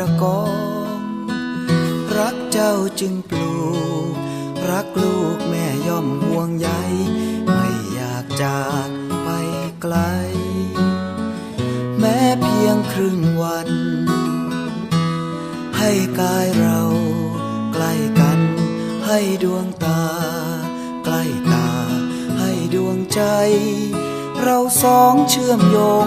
ตระกองรักเจ้าจึงปลูก รักลูกแม่ย่อมห่วงใยไม่อยากจากไปไกล แม้เพียงครึ่งวัน ให้กายเราใกล้กัน ให้ดวงตา ใกล้ตา ให้ดวงใจ เราสองเชื่อมโยง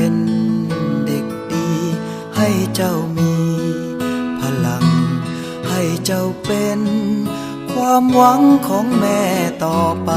น ให้เจ้ามี พลัง ให้เจ้าเป็น ความหวังของแม่ต่อไป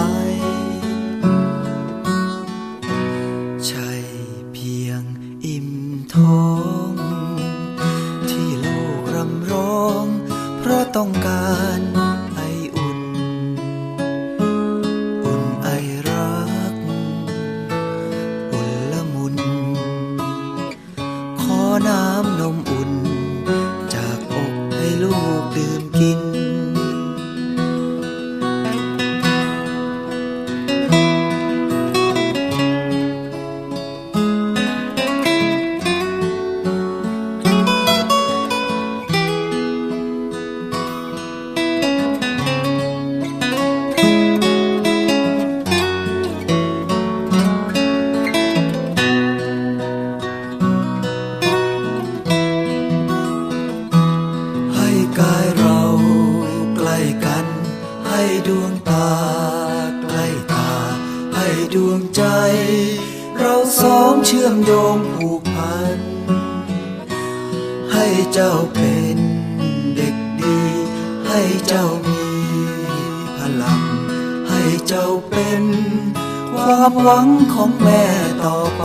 เชื่อมโยงผูกพัน ให้เจ้าเป็นเด็กดี ให้เจ้ามีพลัง ให้เจ้าเป็น ความหวังของแม่ต่อไป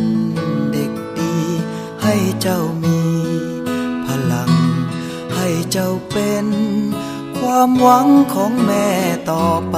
ให้เจ้ามี พลัง ให้เจ้าเป็น ความหวังของแม่ต่อไป